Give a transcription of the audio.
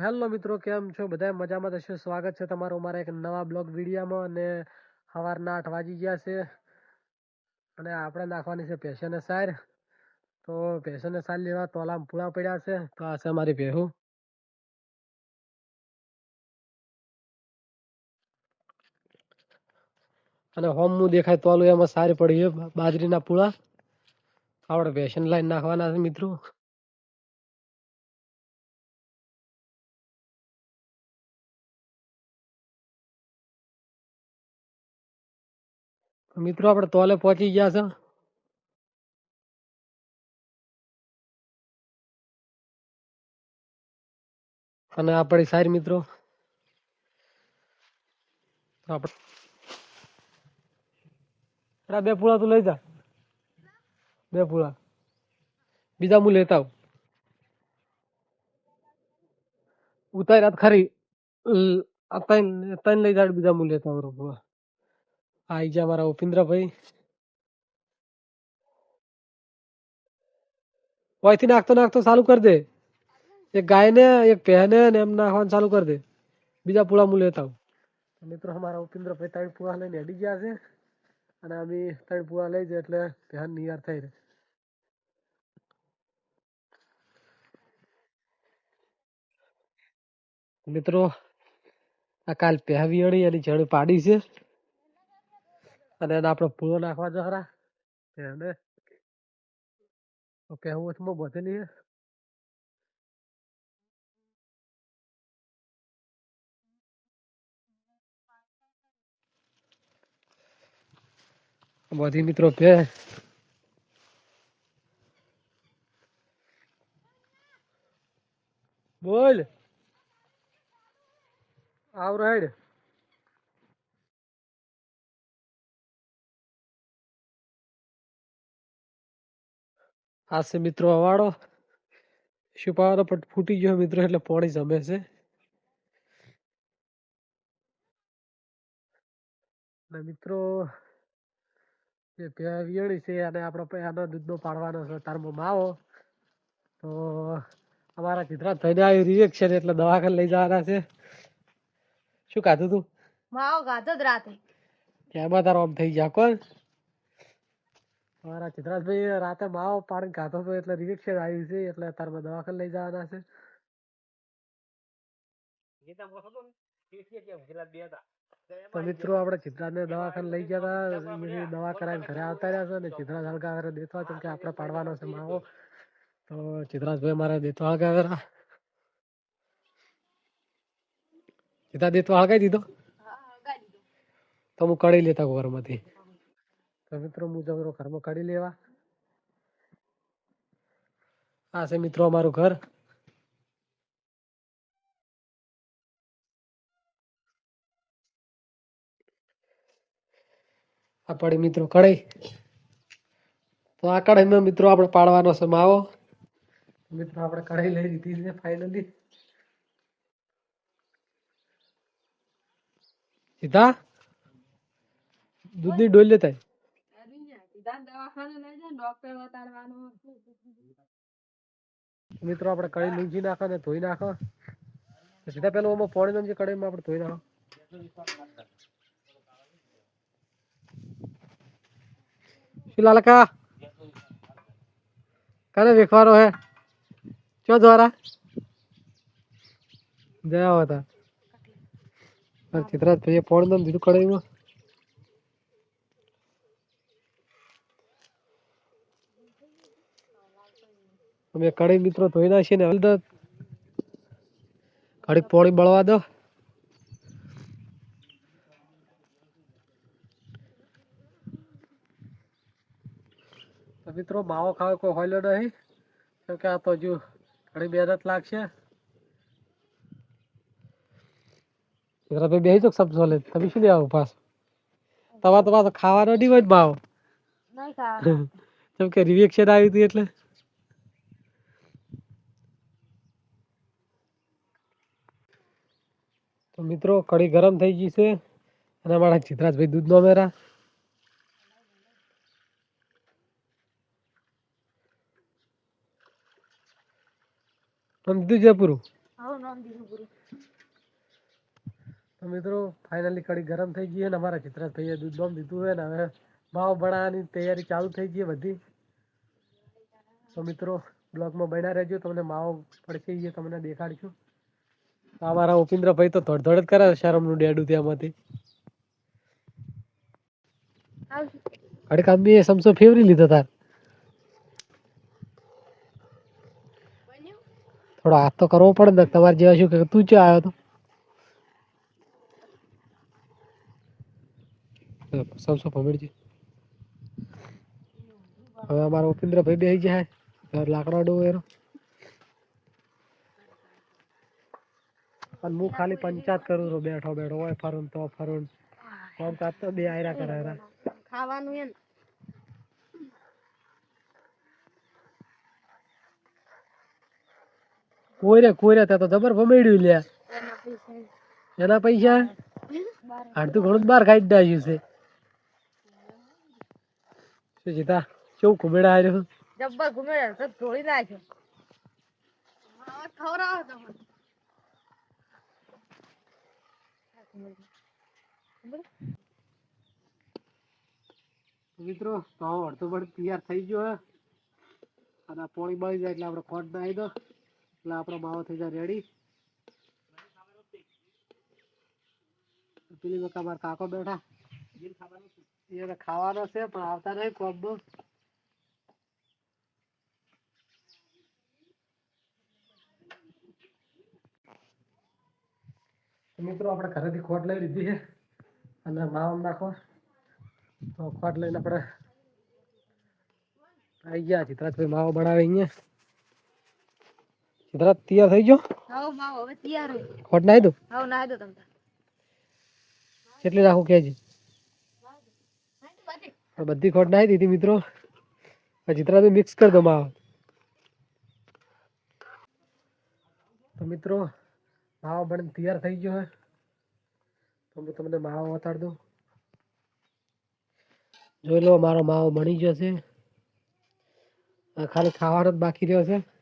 Hello મિત્રો, કેમ છો? બધા મજામાં થશે સ્વાગત છે તમારું મારા એક નવા બ્લોગ વિડીયામાં અને સવારના આઠ વાગી ગયા છે અને આપણે નાખવાની છે ભેંસોને સાર. તો પેશન સાર લેવા તોલામાં પૂળા પડ્યા છે. તો આ છે મારી ભેહું. અને હોમ હું દેખાય તોલું એમાં સારી પડી છે બાજરીના પૂળા. આપણે પેશન લાઈન નાખવાના છે મિત્રો. મિત્રો, આપણે તોલે પહોંચી ગયા છે. અને આપણી સારી મિત્રો. આપણે બે પૂળા તું લઈ જા. બે પૂળા. બીજા હું લેતા આવું. ઉતાર્યા ખરી. ત્રણ લઈ જાય બીજા હું લેતા આવું આઈ ગયા મારા ઉપેન્દ્રભાઈ. ઓયથી નાખતો નાખતો ચાલુ કરી દે. એક ગાયને, એક પહેને ને એમ નાખવાનું ચાલુ કરી દે. બીજા પૂળા હું લેતા મિત્રો અમારા ઉપેન્દ્રભાઈ ત્રણ પૂળા લઈને અડી ગયા છે. અને અમે ત્રણ પૂળા લઈ જાય એટલે પહેન નિયાર થઈ રહે. મિત્રો, આ કાલ પહેવી અડી એની જણ પાડી છે. અને એને આપણે પૂળો નાખવા જો ખરા એને પહેવું હાથમાં બધે નહીં બધી મિત્રો પે બોલ. આવ રાઈડ. આ છે મિત્રો અવાડો. છુપાવાનો પણ ફૂટી ગયો મિત્રો એટલે પોણી જમે છે. મિત્રો જે વિયળી છે અને આપણો એનો દૂધનો પાડવાનો છે તારમો માવો. તો અમારા ચિત્રા થઈને આવ્યું રિએક્શન એટલે દવાખાને લઈ જવાના છે. શું ખાધું તું? માવો ગાધો જ રાતે. એમાં તારો આમ થઈ ગયા કોણ? અમારા ચિત્રાજભાઈ રાતે માવો પાડીને ખાધો હતો એટલે રિએક્શન આવ્યું છે એટલે તારમાં દવાખાને લઈ જવાના છે. તો મિત્રો આપણે ચિત્રાજને દવાખાને લઈ ગયા હતા એમાંથી દવા કરાવીને ઘરે આવતા રહ્યા છે અને ચિત્રાજ હલકા ઘરે દેતવા કેમ કે આપણે પાડવાનો છે માવો. તો. ચિત્રાજભાઈ મારે દેતવા હળગા ઘરા ચિત્રા દેતવા હળગાઈ દીધો? તો હું કઢી લેતા ઘરમાંથી તો મિત્રો હું જમરો ઘરમાં કઢી લેવા. આ છે મિત્રો અમારું ઘર. આ પડી મિત્રો કઢાઈ. તો આ કઢાઈમાં મિત્રો આપણે પાડવાનો છે માવો. મિત્રો આપણે કઢાઈ લઈ લીધી છે ફાઇનલી સીધા? દૂધની ડોલ લેતા આય. મિત્રો, આપણે કઢાઈ લૂંજી નાખો ને ધોઈ નાખો. તો સીધા પેલું આમાં પાણી જે કઢાઈમાં આપણે ધોઈ નાખો. શું લાલકા? કને વેખવાનો હે? ચો દ્વારા જયા હતા ચિત્રાજ ભાઈએ પાણી નામ દીધું કઢાઈમાં અમે કડી મિત્રો ધોઈ નાખીએ ને હળદર ઘડીક પાણી બળવા દો. મિત્રો, માવો ખાવે કોઈ હોલ્યો નહીં. કેમ કે આ તો હજુ ઘણી મહેનત લાગશે. દીકરા ભાઈ બેસી જો સબ્જો લે તમે શું લેવા ઉપાસ તમારે તમારે ખાવાનો નહીં હોય માવો. નહીં ખા કેમ કે રિએક્શન આવી હતી એટલે. તો મિત્રો કઢી ગરમ થઈ ગઈ છે. અને અમારા ચિત્રાજભાઈ દૂધ નો મેરા નામ દીધું પૂરું. તો મિત્રો ફાઇનલી કડી ગરમ થઈ ગઈ છે ને અમારા ચિત્રાજ ભાઈએ દૂધ બોમ દીધું છે ને હવે માવો ભણાવવાની તૈયારી ચાલુ થઈ ગઈ બધી. તો મિત્રો, બ્લોગમાં બન્યા રહેજો. તમને માવો પડશે એ તમને દેખાડશું. અમારા ઉપેન્દ્રભાઈ તો ધડ ધડ જ કરે શરમનું ડેડું ત્યાંમાંથી અડકામ બી સમસો ફેવરી લીધો તાર. થોડો હાથ તો કરવો પડે ને, તમારે જેવા શું કે તું ચો આવ્યો તો. સમસો ભમેડજી. હવે અમારો ઉપેન્દ્રભાઈ બેસી જાય. લાકડા ડો એનો. અને હું ખાલી પંચાયત કરું છું. બેઠો બેઠો હોય ફરું તો ફરું કોમ કાત તો બે આયરા કરાયરા ખાવાનું એમ. કોઈરે કોઈરે કોઈ ત્યાં તો જબર ભમેડ્યું લે એના પૈસા. તું બાર અડધું ઘણું જ બહાર કાઢી નાખ્યું છે. શું જીતા કેવું ઘુમેડા આવ્યો જબ્બર ઘુમેડા તો ઢોળી નાખ્યો. ખવડાવો તમને મિત્રો તો અડધો બળ તૈયાર થઈ ગયો અને પોણી બળી જાય એટલે આપણે ખોટ નાખી દો. એટલે આપણો માવો થઈ જાય રેડી પેલી વખત મારા કાકો બેઠા. ખાવાનો છે પણ આવતા નહીં કોમ્બો મિત્રો આપણે ઘરેથી ખોટ લઈ લીધી છે અને માવો નાખો. તો ખોટ લઈને આપણે આવી ગયા ચિત્રાજભાઈ માવો બનાવે અહીંયા. ચિત્રાજ તૈયાર થઈ ગયો? માવો હવે તૈયાર ખોટ નાખી દો હા નાખી દો તમને. કેટલી રાખું કેજી બધી ખોટ નાખી દીધી મિત્રો. હવે ચિત્રાજભાઈ મિક્સ કરી દો માવો. તો મિત્રો માવો બને તૈયાર થઈ ગયો હે. તો હું તમને માવો બતાડી દઉં. જોઈ લો, મારો માવો બની ગયો છે. ખાલી ખાવાનો જ બાકી રહ્યો છે.